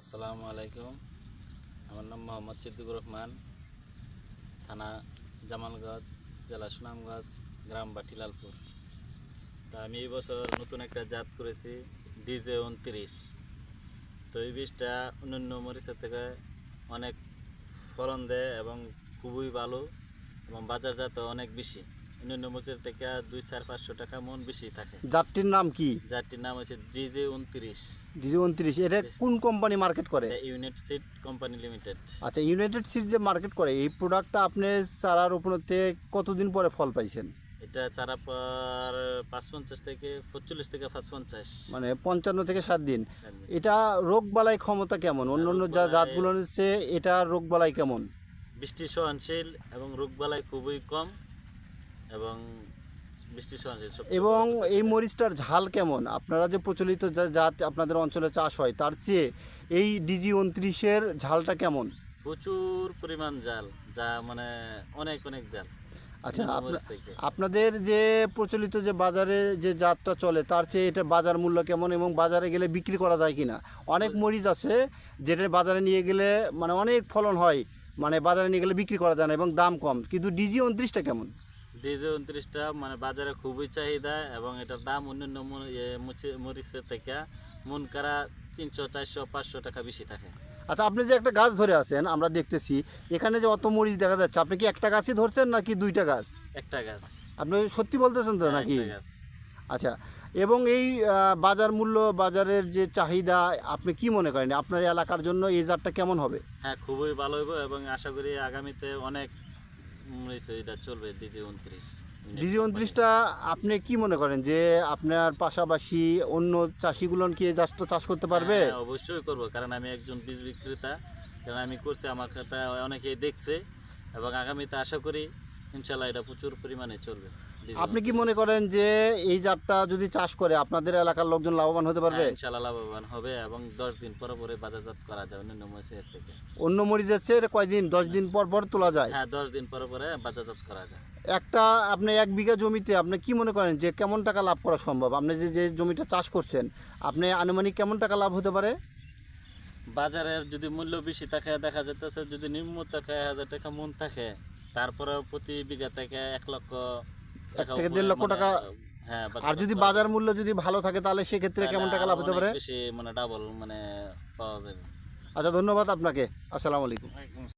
আসসালামু আলাইকুম। আমার নাম মোহাম্মদ সিদ্দিকুর রহমান। থানা জামালগঞ্জ, জেলা সুনামগঞ্জ, গ্রাম বাটিলালপুর। তা আমি এই বছর নতুন একটা জাত করেছি, ডিজে উনত্রিশ। তো এই বীজটা অন্যান্য মরিচের থেকে অনেক ফলন দেয় এবং খুবই ভালো এবং বাজারজাত অনেক বেশি। অন্যান্য মরিচের থেকে দুই চার পাঁচশো টাকা মন বেশি থাকে। জাতটির নাম কি? জাতটির নাম হচ্ছে ডিজে উনত্রিশ। ডিজি উনত্রিশ এটা কোন কোম্পানি মার্কেট করে? ইউনিট সিড কোম্পানি লিমিটেড আচ্ছা ইউনাইটেড সিড যে মার্কেট করে এই প্রোডাক্টটা আপনি চারা রোপণতে কতদিন পরে ফল পাইছেন? এটা চারা পর পাঁচ পঞ্চাশ থেকে পঁচল্লিশ থেকে পাঁচ পঞ্চাশ মানে পঞ্চান্ন থেকে ষাট দিন। এটা রোগ বালাই ক্ষমতা কেমন? অন্য অন্য যা জাতগুলো হচ্ছে এটা রোগ বালাই কেমন? বৃষ্টি সহনশীল এবং রোগবালাই খুবই কম। এবং এবং এই মরিচটার ঝাল কেমন? আপনারা যে প্রচলিত জাত আপনাদের অঞ্চলে চাষ হয় তার চেয়ে এই ডিজি উনত্রিশের ঝালটা কেমন? প্রচুর পরিমাণ জাল যা মানে অনেক অনেক জাল আচ্ছা। আপনাদের যে প্রচলিত যে বাজারে যে জাতটা চলে তার চেয়ে এটা বাজার মূল্য কেমন এবং বাজারে গেলে বিক্রি করা যায় কিনা? অনেক মরিচ আছে যেটা বাজারে নিয়ে গেলে মানে অনেক ফলন হয় মানে বাজারে নিয়ে গেলে বিক্রি করা যায় না এবং দাম কম। কিন্তু ডিজি উনত্রিশটা কেমন? ডিজে উনত্রিশটা মানে বাজারে খুবই চাহিদা এবং এটার দাম অন্যান্য মরিচের থেকে মন করা তিনশো চারশো পাঁচশো টাকা বেশি থাকে। আচ্ছা আপনি যে একটা গাছ ধরে আছেন আমরা দেখতেছি এখানে যে অত মরিচ দেখা যাচ্ছে আপনি কি একটা গাছই ধরছেন নাকি দুইটা গাছ? একটা গাছ। আপনি সত্যি বলতেছেন তো হ্যাঁ, নাকি? আচ্ছা এবং এই বাজার মূল্য বাজারের যে চাহিদা আপনি কি মনে করেন? আপনার এলাকার জন্য এই জাতটা কেমন হবে? হ্যাঁ খুবই ভালো হইব এবং আশা করি আগামীতে অনেক এটা চলবে ডিজে উনত্রিশ। ডিজি উনত্রিশটা আপনি কি মনে করেন যে আপনার পাশাপাশি অন্য চাষিগুলো কি এই চাষ করতে পারবে? হ্যাঁ, অবশ্যই করব কারণ আমি একজন বীজ বিক্রেতা কারণ আমি করছি আমার এটা অনেকেই দেখছে এবং আগামীতে আশা করি ইনশাল্লাহ এটা প্রচুর পরিমাণে চলবে। আপনি কি মনে করেন যে এই জাতটা যদি চাষ করে আপনাদের এলাকার লোকজন লাভবান হতে পারবে? হ্যাঁ, ইনশাল্লাহ লাভবান হবে এবং দশ দিন পরে পরে বাজারজাত করা যায় অন্যান্য মরিচের থেকে। অন্য মরিচ যাচ্ছে এটা কয়দিন? দশ দিন পর পর তোলা যায়? হ্যাঁ দশ দিন পরে পরে বাজারজাত করা যায়। একটা আপনি এক বিঘা জমিতে আপনি কি মনে করেন যে কেমন টাকা লাভ করা সম্ভব? আপনি যে যে জমিটা চাষ করছেন আপনি আনুমানিক কেমন টাকা লাভ হতে পারে? বাজারের যদি মূল্য বেশি থাকে দেখা যাইতেছে যদি নিম্ন থাকে হাজার টাকা মন থাকে তারপরে প্রতি বিঘা থেকে এক লক্ষ এক থেকে দেড় লক্ষ মানে, টাকা? হ্যাঁ আর যদি বাজার মূল্য যদি ভালো থাকে তাহলে সেক্ষেত্রে। কেমন টাকা লাভ হতে পারে? বেশি মানে ডাবল মানে পাওয়া যাবে। আচ্ছা ধন্যবাদ আপনাকে। আসসালামু আলাইকুম।